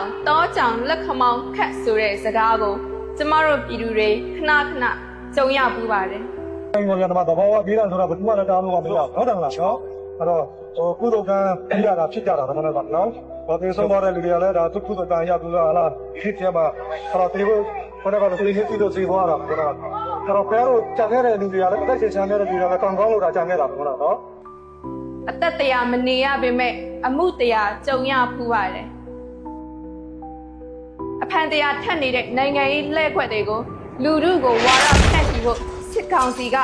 လောင်တောကြောင်လက်ခမောင်းခတ်ဆိုတဲ့စကားကိုကျမတို့ပြည်သူတွေခဏခဏကြုံရပူပါတယ်တိုင်းပေါ်ကတော့သဘောဝပြေးတာဆိုတော့ဘယ်သူမှလည်းတားလို့မရဘူးဟုတ်တယ်မလားနော်အဲ့တော့ဟိုကုသိုလ်ကံပြရတာဖြစ်ကြတာဒါမှမဟုတ်နော်ဘာလို့ဆုံးမတဲ့လူတွေကလည်းဒါသူကုသိုလ်ကံရဘူးလားလားဖြစ်ပြမှာအဲ့တော့ဒီဘုခေါင်းကတော့ဒီနေ့ဒီလိုစီသွားတာဘုရားအဲ့တော့ဘယ်လိုကြံခဲ့တဲ့လူတွေကလည်းအသက်ရှင်ချမ်းတဲ့လူတွေကလည်းကောင်းကောင်းလို့ဒါကြံခဲ့တာဘုရားနော်အသက်တရားမနေရပေမဲ့အမှုတရားကြုံရဖူးပါတယ်အ ဖန်တရားထက်နေတဲ့နိုင်ငံရေးလှည့်ခွက်တွေကိုလူထုကိုဝါရဖြန့်ချီဖို့စစ်ကောင်စီက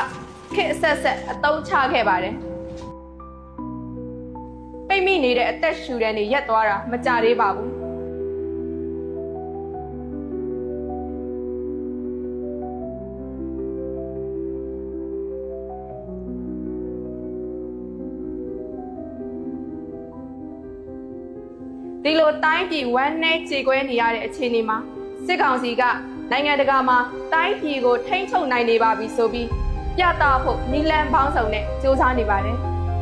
ခေတ်အဆက်ဆက်အတုံးချခဲ့ပါတယ်ပိတ်မိနေတဲ့အသက်ရှူတဲ့နေရက်သွားတာမကြသေးပါဘူး ဒီလိုတိုင်းပြည်ဝမ်းနဲ့ကြေကွဲနေရတဲ့အခြေအနေမှာစစ်ကောင်စီကနိုင်ငံတကာမှာတိုင်းပြည်ကိုထိမ့်ချုပ်နိုင်နေပါပြီဆိုပြီးပြသဖို့နီလန်ပေါင်းစုံနဲ့စ조사နေပါတယ်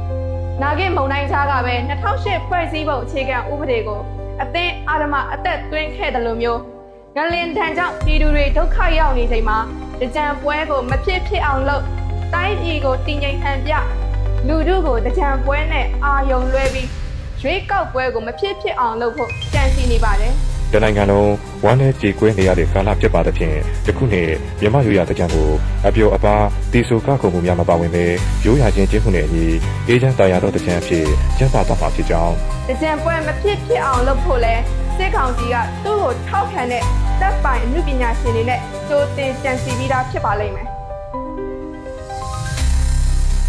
။နာဂိမုံတိုင်းချားကပဲ2008ဖွဲ့စည်းပုံအခြေခံဥပဒေကိုအသင်းအာရမအသက်သွင်းခဲ့တယ်လို့မျိုးငလင်တန်ကြောင့်ပြည်သူတွေဒုက္ခရောက်နေချိန်မှာကြံပွဲကိုမဖြစ်ဖြစ်အောင်လုပ်တိုင်းပြည်ကိုတည်ငြိမ်ဟန်ပြလူထုကိုကြံပွဲနဲ့အာယုံလွှဲပြီး ရွေးကောက်ပွဲကိုမဖြစ်ဖြစ်အောင်လုပ်ဖို့ကြံစီနေပါတယ်တနိုင်ငံလုံးဝမ်းနဲ့ကြေကွဲနေရတဲ့ကာလဖြစ်ပါသဖြင့်ယခုနှစ်မြမရိုးရတဲ့ကြံကိုအပျော်အပါတီဆိုကခုံမှုများမပါဝင်ပဲရိုးရာချင်းချင်းခုနဲ့အညီအေဂျင့်တာယာသောတကြံအဖြစ်ကျန်းပါသွားမှာဖြစ်ကြောင်း။ကြံပွဲမဖြစ်ဖြစ်အောင်လုပ်ဖို့လဲစစ်ကောင်စီကသူ့ကိုထောက်ခံတဲ့တပ်ပိုင်အမှုပညာရှင်တွေနဲ့ကြိုတင်ကြံစီပြီးသားဖြစ်ပါလိမ့်မယ်။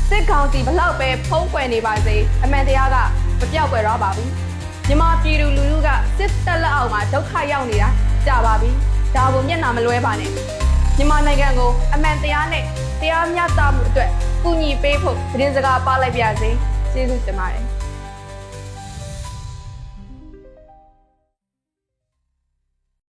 စစ်ကောင်စီဘလောက်ပဲဖုံးကွယ်နေပါစေအမှန်တရားက မပြောက်ကွယ်တော့ပါဘူး။မြန်မာပြည်သူလူထုကစစ်တပ်လက်အောက်မှာဒုက္ခရောက်နေတာကြာပါပြီ။ဒါကိုမျက်နှာမလွဲပါနဲ့။မြန်မာနိုင်ငံကိုအမှန်တရားနဲ့တရားမျှတမှုအတွက်ကူညီပေးဖို့သတင်းစကားပါလိုက်ပါစေကျေးဇူးတင်ပါတယ်